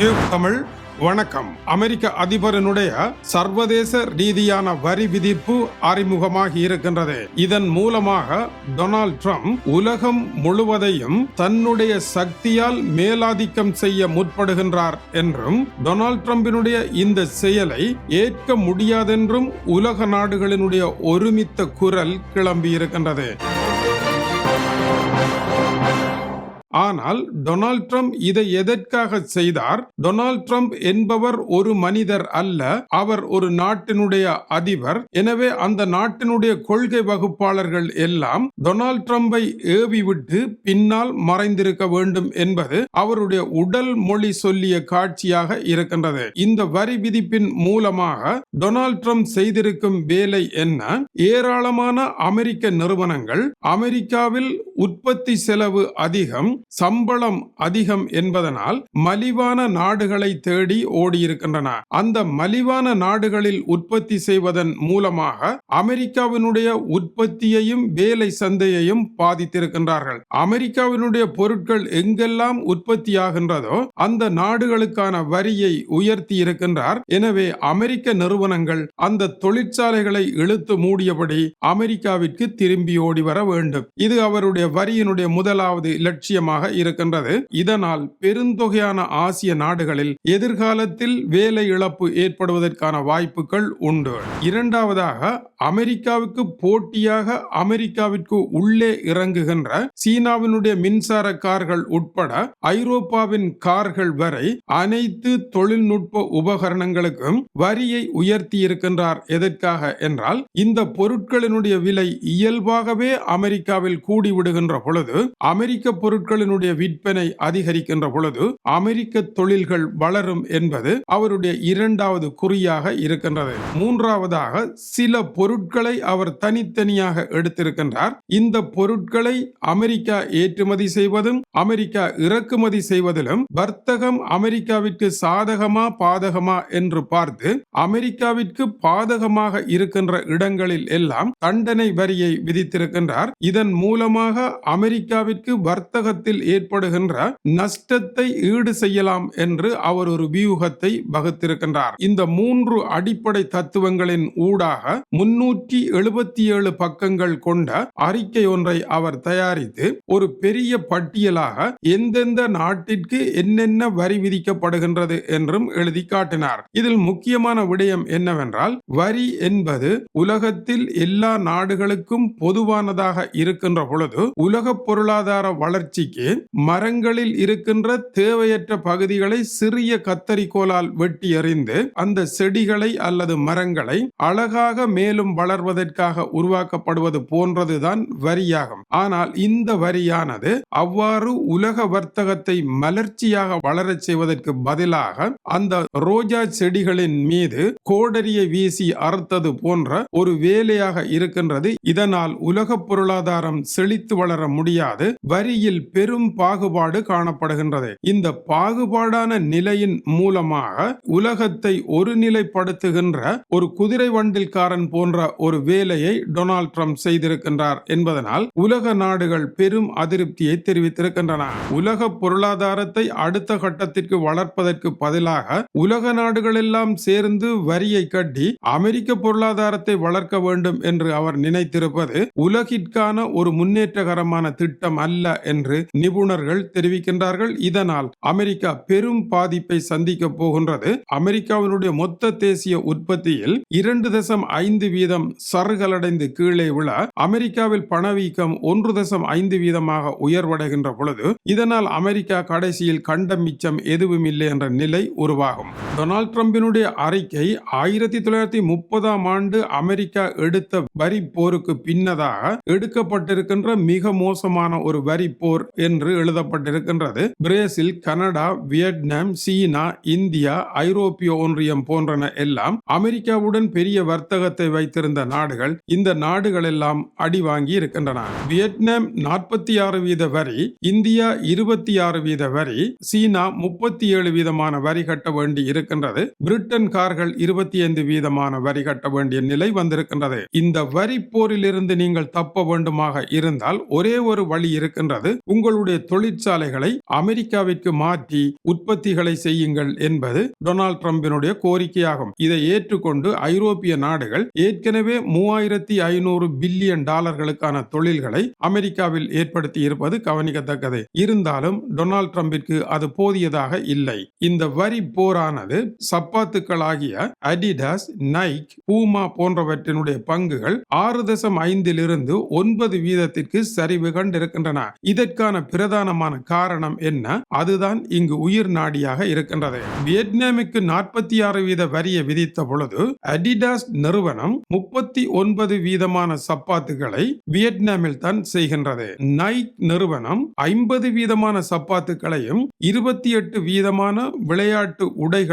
Tube Tamil வணக்கம். அமெரிக்க அதிபரினுடைய சர்வதேச ரீதியான வரி விதிப்பு அறிமுகமாகி இருக்கின்றது. இதன் மூலமாக டொனால்ட் ட்ரம்ப் உலகம் முழுவதையும் தன்னுடைய சக்தியால் மேலாதிக்கம் செய்ய முற்படுகின்றார் என்றும் டொனால்ட் ட்ரம்பினுடைய இந்த செயலை ஏற்க முடியாதென்றும் உலக நாடுகளினுடைய ஒருமித்த குரல் கிளம்பியிருக்கின்றது. ஆனால் டொனால்ட் ட்ரம்ப் இதை எதற்காக செய்தார்? டொனால்ட் ட்ரம்ப் என்பவர் ஒரு மனிதர் அல்ல அவர் ஒரு நாட்டினுடைய அதிபர். எனவே அந்த நாட்டினுடைய கொள்கை வகுப்பாளர்கள் எல்லாம் டொனால்ட் ட்ரம்பை ஏவிவிட்டு பின்னால் மறைந்திருக்க வேண்டும் என்பது அவருடைய உடல் மொழி சொல்லிய காட்சியாக இருக்கின்றது. இந்த வரி விதிப்பின் மூலமாக டொனால்ட் ட்ரம்ப் செய்திருக்கும் வேலை என்ன? ஏராளமான அமெரிக்க நிறுவனங்கள் அமெரிக்காவில் உற்பத்தி செலவு அதிகம் சம்பளம் அதிகம் என்பதனால் மலிவான நாடுகளை தேடி ஓடியிருக்கின்றன. அந்த மலிவான நாடுகளில் உற்பத்தி செய்வதன் மூலமாக அமெரிக்காவினுடைய உற்பத்தியையும் வேலை சந்தையையும் பாதித்திருக்கின்றார்கள். அமெரிக்காவினுடைய பொருட்கள் எங்கெல்லாம் உற்பத்தியாகின்றதோ அந்த நாடுகளுக்கான வரியை உயர்த்தி இருக்கின்றார் எனவே அமெரிக்க நிறுவனங்கள் அந்த தொழிற்சாலைகளை இழுத்து மூடியபடி அமெரிக்காவிற்கு திரும்பி ஓடி வர வேண்டும். இது அவருடைய வரியினுடைய முதலாவது லட்சியம் லட்சியமாக இருக்கின்றது. இதனால் பெருந்தொகையான ஆசிய நாடுகளில் எதிர்காலத்தில் வேலை இழப்பு ஏற்படுவதற்கான வாய்ப்புகள் உண்டு. இரண்டாவதாக அமெரிக்காவுக்கு போட்டியாக அமெரிக்காவிற்கு உள்ளே இறங்குகின்ற சீனாவினுடைய மின்சார கார்கள் உட்பட ஐரோப்பாவின் கார்கள் வரை அனைத்து தொழில்நுட்ப உபகரணங்களுக்கும் வரியை உயர்த்தி இருக்கின்றார் எதற்காக என்றால் இந்த பொருட்களினுடைய விலை இயல்பாகவே அமெரிக்காவில் கூடிவிடுகின்ற பொழுது அமெரிக்க பொருட்கள் பொருட்களினுடைய விற்பனை அதிகரிக்கின்ற பொழுது அமெரிக்க தொழில்கள் வளரும் என்பது அவருடைய இரண்டாவது குறியாக இருக்கின்றது. மூன்றாவதாக சில பொருட்களை அவர் தனித்தனியாக எடுத்திருக்கின்றார். இந்த பொருட்களை அமெரிக்கா ஏற்றுமதி செய்வதும் அமெரிக்கா இறக்குமதி செய்வதிலும் வர்த்தகம் அமெரிக்காவிற்கு சாதகமா பாதகமா என்று பார்த்து அமெரிக்காவிற்கு பாதகமாக இருக்கின்ற இடங்களில் எல்லாம் தண்டனை வரியை விதித்திருக்கின்றார். இதன் மூலமாக அமெரிக்காவிற்கு வர்த்தகத்தில் ஏற்படுகின்ற நஷ்டத்தை ஈடு செய்யலாம் என்று அவர் ஒரு வியூகத்தை வகுத்திருக்கின்றார். இந்த மூன்று அடிப்படை தத்துவங்களின் ஊடாக முன்னூற்றி எழுபத்தி ஏழு பக்கங்கள் கொண்ட அறிக்கை ஒன்றை அவர் தயாரித்து ஒரு பெரிய பட்டியலாக எந்தெந்த நாட்டிற்கு என்னென்ன வரி விதிக்கப்படுகின்றது என்றும் எழுதி காட்டினார். இதில் முக்கியமான விடயம் என்னவென்றால் வரி என்பது உலகத்தில் எல்லா நாடுகளுக்கும் பொதுவானதாக இருக்கின்ற பொழுது உலக பொருளாதார வளர்ச்சிக்கு மரங்களில் இருக்கின்ற தேவையற்ற பகுதிகளை சிறிய கத்தரிக்கோலால் வெட்டி எறிந்து அந்த செடிகளை அல்லது மரங்களை அழகாக மேலும் வளர்வதற்காக உருவாக்கப்படுவது போன்றதுதான் வரியாகும். ஆனால் இந்த வரியானது அவ்வாறு உலக வர்த்தகத்தை மலர்ச்சியாக வளரச் செய்வதற்கு பதிலாக அந்த ரோஜா செடிகளின் மீது கோடரியை வீசி அறுத்தது போன்ற ஒரு வேலையாக இருக்கின்றது. இதனால் உலக பொருளாதாரம் செழித்து வளர முடியாது. வரியில் பெரும் பாகுபாடு காணப்படுகின்றது. இந்த பாகுபாடான நிலையின் மூலமாக உலகத்தை ஒருநிலைப்படுத்துகின்ற ஒரு குதிரை வண்டில்காரன் போன்ற ஒரு வேலையை டொனால்ட் ட்ரம்ப் செய்திருக்கின்றார் என்பதனால் உலக நாடுகள் பெரும் அதிருப்தியை தெரிவித்திருக்கின்றன. உலக பொருளாதாரத்தை அடுத்த கட்டத்திற்கு வளர்ப்பதற்கு பதிலாக உலக நாடுகள் எல்லாம் சேர்ந்து வரியை கட்டி அமெரிக்க பொருளாதாரத்தை வளர்க்க வேண்டும் என்று அவர் நினைத்திருப்பது உலகிற்கான ஒரு முன்னேற்றகரமான திட்டம் அல்ல என்று நிபுணர்கள் தெரிவிக்கின்றார்கள். இதனால் அமெரிக்கா பெரும் பாதிப்பை சந்திக்க போகின்றது. அமெரிக்காவினுடைய மொத்த தேசிய உற்பத்தியில் இரண்டு தசம் ஐந்து வீதம் சருகலடைந்து கீழே விழ அமெரிக்காவில் பணவீக்கம் ஒன்று தசம் ஐந்து வீதமாக உயர்வடைகின்ற பொழுது இதனால் அமெரிக்கா கடைசியில் கண்ட மிச்சம் எதுவும் இல்லை என்ற நிலை உருவாகும். டொனால்ட் ட்ரம்பினுடைய அறிக்கை ஆயிரத்தி தொள்ளாயிரத்தி முப்பதாம் ஆண்டு அமெரிக்கா எடுத்த வரி போருக்கு பின்னதாக எடுக்கப்பட்டிருக்கின்ற மிக மோசமான ஒரு வரி போர் என்று எழுதப்பட்டிருக்கின்றது. பிரேசில் கனடா வியட்நாம் சீனா இந்தியா ஐரோப்பிய ஒன்றியம் போன்றன எல்லாம் அமெரிக்காவுடன் பெரிய வர்த்தகத்தை வைத்திருந்த நாடுகள் இந்த நாடுகள் எல்லாம் அடி வாங்கி இருக்கின்றன. வியட்நாம் நாற்பத்தி ஆறு வீத வரி இந்தியா இருபத்தி ஆறு வீத வரி சீனா முப்பத்தி ஏழு வீதமான வரி கட்ட வேண்டி இருக்கு வந்திருக்கின்றது. பிரிட்டன் கார்கள் இருபத்தி ஐந்து வீதமான வரி கட்ட வேண்டிய நிலை வந்திருக்கின்றது. இந்த வரி போரிலிருந்து நீங்கள் தப்ப வேண்டுமாக இருந்தால் ஒரே ஒரு வழி இருக்கின்றது. உங்களுடைய உங்களுடைய தொழிற்சாலைகளை அமெரிக்காவிற்கு மாற்றி உற்பத்திகளை செய்யுங்கள் என்பது டொனால்ட் ட்ரம்பினுடைய கோரிக்கையாகும். இதை ஏற்றுக்கொண்டு ஐரோப்பிய நாடுகள் ஏற்கனவே மூவாயிரத்தி ஐநூறு பில்லியன் டாலர்களுக்கான தொழில்களை அமெரிக்காவில் ஏற்படுத்தி இருப்பது கவனிக்கத்தக்கது. இருந்தாலும் டொனால்ட் ட்ரம்பிற்கு அது போதியதாக இல்லை. இந்த வரி போரானது சப்பாத்துக்களாகிய அடிடாஸ் நைக் பூமா போன்றவற்றினுடைய பங்குகள் ஆறு தசம் ஐந்திலிருந்து ஒன்பது வீதத்திற்கு சரிவு கண்டிருக்கின்றன. இதற்கான பிரதானமான காரணம் என்ன? அதுதான் இங்கு உயிர் நாடியாக இருக்கின்றது. வியட்நாமுக்கு நாற்பத்தி ஆறு வீத வரியை விதித்த பொழுது அடிடாஸ் நிறுவனம் முப்பத்தி ஒன்பது வீதமான சப்பாத்துகளை வியட்நாமில் தான் செய்கின்றது. நைக் நிறுவனம் ஐம்பது வீதமான சப்பாத்துக்களையும் இருபத்தி எட்டு வீதமான விளையாட்டு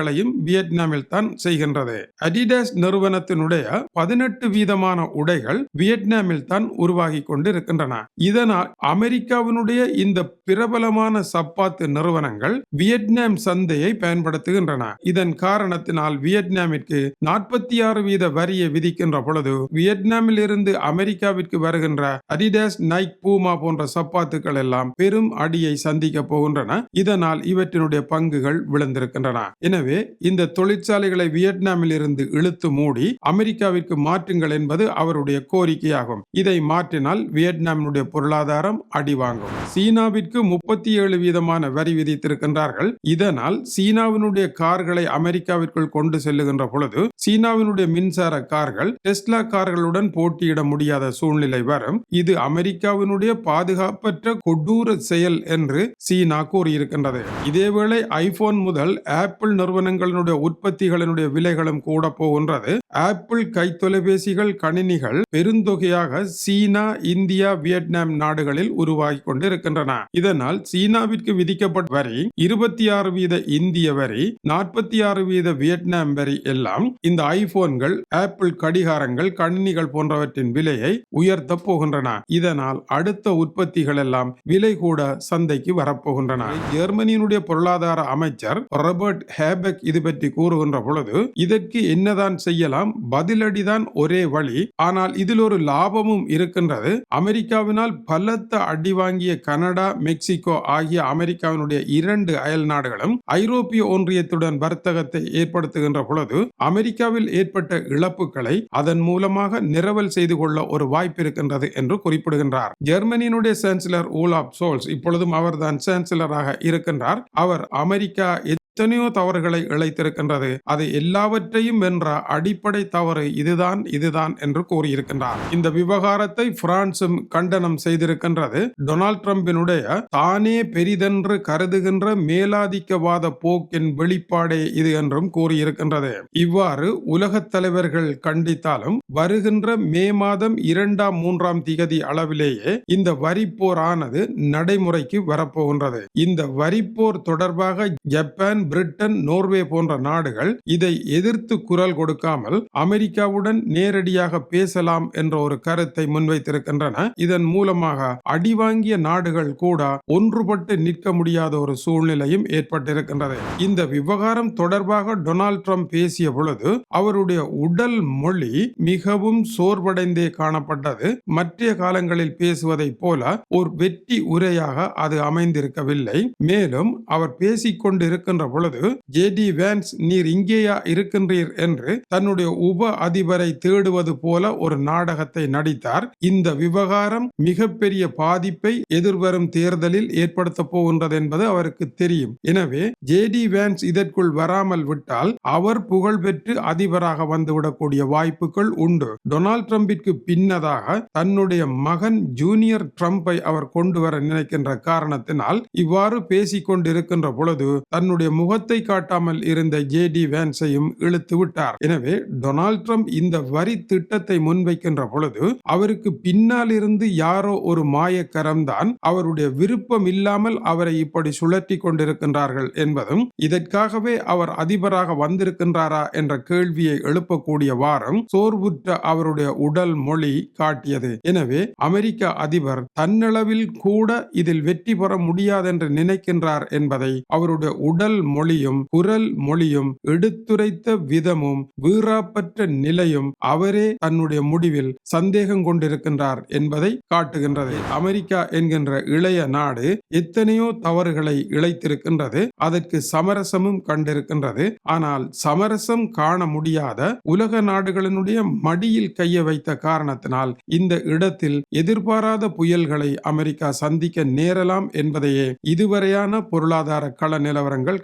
உடைகளையும் வியட்நாமில் தான் செய்கின்றது. அடிடாஸ் நிறுவனத்தினுடைய பதினெட்டு வீதமான உடைகள் வியட்நாமில் தான் உருவாகி கொண்டிருக்கின்றன. இதனால் அமெரிக்காவினுடைய இந்த பிரபலமான சப்பாத்து நிறுவனங்கள் வியட்நாம் சந்தையை பயன்படுத்துகின்றன. இதன் காரணத்தினால் வியட்நாமிற்கு நாற்பத்தி ஆறு வீத வரியை விதிக்கின்ற பொழுது வியட்நாமில் இருந்து அமெரிக்காவிற்கு வருகின்ற அடிடாஸ் நைக் பூமா போன்ற சப்பாத்துக்கள் எல்லாம் பெரும் அடியை சந்திக்க போகின்றன. இதனால் இவற்றினுடைய பங்குகள் விழுந்திருக்கின்றன. எனவே இந்த தொழிற்சாலைகளை வியட்நாமில் இருந்து இழுத்து மூடி அமெரிக்காவிற்கு மாற்றுங்கள் என்பது அவருடைய கோரிக்கையாகும். இதை மாற்றினால் வியட்நாமினுடைய பொருளாதாரம் அடிவாங்கும். சீனாவிற்கு முப்பத்தி ஏழு வீதமான வரி விதித்திருக்கின்றார்கள். இதனால் சீனாவினுடைய கார்களை அமெரிக்காவிற்குள் கொண்டு செல்லுகின்ற பொழுது சீனாவினுடைய மின்சார கார்கள் டெஸ்லா கார்களுடன் போட்டியிட முடியாத சூழ்நிலை வரும். இது அமெரிக்காவினுடைய பாதுகாப்பற்ற கொடூர செயல் என்று சீனா கூறியிருக்கின்றது. இதேவேளை ஐபோன் முதல் ஆப்பிள் நிறுவனங்களினுடைய உற்பத்திகளினுடைய விலைகளும் கூட போகின்றது. ஆப்பிள் கைத்தொலைபேசிகள் கணினிகள் பெருந்தொகையாக சீனா இந்தியா வியட்நாம் நாடுகளில் உருவாகி கொண்டிருக்கின்றன. இதனால் சீனாவிற்கு விதிக்கப்பட்ட வரி இருபத்தி ஆறு வீத இந்திய வரி நாற்பத்தி ஆறு வீத வியட்நாம் வரி எல்லாம் இந்த ஐபோன்கள் ஆப்பிள் கடிகாரங்கள் கணினிகள் போன்றவற்றின் விலையை உயர்த்த போகின்றன. இதனால் அடுத்த உற்பத்திகள் எல்லாம் விலை கூட சந்தைக்கு வரப்போகின்றன ஜெர்மனியினுடைய பொருளாதார அமைச்சர் ராபர்ட் ஹேபெக் இது பற்றி கூறுகின்ற பொழுது இதற்கு என்னதான் செய்யலாம்? பதிலடிதான் ஒரே வழி. ஆனால் இதில் ஒரு லாபமும் இருக்கின்றது. அமெரிக்காவினால் பலத்த அடி வாங்கிய கனடா மெக்சிகோ ஆகிய அமெரிக்காவினுடைய இரண்டு அயல் நாடுகளும் ஐரோப்பிய ஒன்றியத்துடன் வர்த்தகத்தை ஏற்படுத்துகின்ற பொழுது அமெரிக்காவில் ஏற்பட்ட இழப்புகளை அதன் மூலமாக நிரவல் செய்து கொள்ள ஒரு வாய்ப்பு இருக்கின்றது என்று குறிப்பிடுகின்றார். ஜெர்மனியினுடைய சான்சலர் ஊலாப் சோல்ஸ் இப்பொழுதும் அவர்தான் சான்சலராக இருக்கின்றார். அவர் அமெரிக்கா எத்தனையோ தவறுகளை இழைத்திருக்கின்றது. அது எல்லாவற்றையும் வென்ற அடிப்படை தவறு இதுதான் இதுதான் என்று கூறியிருக்கின்றார். இந்த விவகாரத்தை பிரான்சும் கண்டனம் செய்திருக்கின்றது. டொனால்ட் ட்ரம்பினுடைய தானே பெரிதென்று கருதுகின்ற மேலாதிக்கவாத போக்கின் வெளிப்பாடே இது என்றும் கூறியிருக்கின்றது. இவ்வாறு உலகத் தலைவர்கள் கண்டித்தாலும் வருகின்ற மே மாதம் இரண்டாம் மூன்றாம் திகதி அளவிலேயே இந்த வரிப்போரானது நடைமுறைக்கு வரப்போகின்றது. இந்த வரிப்போர் தொடர்பாக ஜப்பான் பிரிட்டன் நோர்வே போன்ற நாடுகள் இதை எதிர்த்து குரல் கொடுக்காமல் அமெரிக்காவுடன் நேரடியாக பேசலாம் என்ற ஒரு கருத்தை முன்வைத்திருக்கின்றன. இதன் மூலமாக அடிவாங்கிய நாடுகள் கூட ஒன்றுபட்டு நிற்க முடியாத ஒரு சூழ்நிலையும் ஏற்பட்டிருக்கின்றது. இந்த விவகாரம் தொடர்பாக டொனால்ட் ட்ரம்ப் பேசிய பொழுது அவருடைய உடல் மொழி மிகவும் சோர்வடைந்தே காணப்பட்டது. மற்ற காலங்களில் பேசுவதைப் போல ஒரு வெற்றி உரையாக அது அமைந்திருக்கவில்லை. மேலும் அவர் பேசிக் கொண்டிருக்கின்ற பொழுது ஜே டி வேன்ஸ் நீர் இங்கேயா இருக்கின்றீர்? என்று தன்னுடைய உப அதிபரை தேடுவது போல ஒரு நாடகத்தை நடித்தார். இந்த விவகாரம் மிகப்பெரிய பாதிப்பை எதிர்வரும் தேர்தலில் ஏற்படுத்த போகின்றது என்பது அவருக்கு தெரியும். எனவே ஜே டி வேன்ஸ் இதற்குள் வராமல் விட்டால் அவர் புகழ் பெற்று அதிபராக வந்துவிடக்கூடிய வாய்ப்புகள் உண்டு. டொனால்ட் ட்ரம்பிற்கு பின்னதாக தன்னுடைய மகன் ஜூனியர் ட்ரம்பை அவர் கொண்டு வர நினைக்கின்ற காரணத்தினால் இவ்வாறு பேசிக் கொண்டிருக்கின்ற பொழுது தன்னுடைய முகத்தை காட்டாமல் இருந்த ஜே டி வேன்ஸையும் இழுத்து விட்டார். எனவே டொனால்ட் ட்ரம்ப் இந்த வரி திட்டத்தை முன்வைக்கின்ற பொழுது அவருக்கு பின்னால் இருந்து யாரோ ஒரு மாயக்கரம் தான் அவருடைய விருப்பம் இல்லாமல் அவரை இப்படி சுழற்றி கொண்டிருக்கின்றார்கள் என்பதும் இதற்காகவே அவர் அதிபராக வந்திருக்கின்றாரா என்ற கேள்வியை எழுப்பக்கூடிய வாரம் சோர்வுற்ற அவருடைய உடல் மொழி காட்டியது. எனவே அமெரிக்க அதிபர் தன்னளவில் கூட இதில் வெற்றி பெற முடியாதென்று நினைக்கின்றார் என்பதை அவருடைய உடல் மொழியும் குரல் மொழியும் எடுத்துரைத்த விதமும் வீராப்பற்ற நிலையும் அவரே தன்னுடைய முடிவில் சந்தேகம் கொண்டிருக்கின்றார் என்பதை காட்டுகின்றது. அமெரிக்கா என்கின்ற இளைய நாடு எத்தனையோ தவறுகளை இழைத்திருக்கின்றது அதற்கு சமரசமும் கண்டிருக்கின்றது. ஆனால் சமரசம் காண முடியாத உலக நாடுகளினுடைய மடியில் கைய வைத்த காரணத்தினால் இந்த இடத்தில் எதிர்பாராத புயல்களை அமெரிக்கா சந்திக்க நேரலாம் என்பதையே இதுவரையான பொருளாதார கள நிலவரங்கள்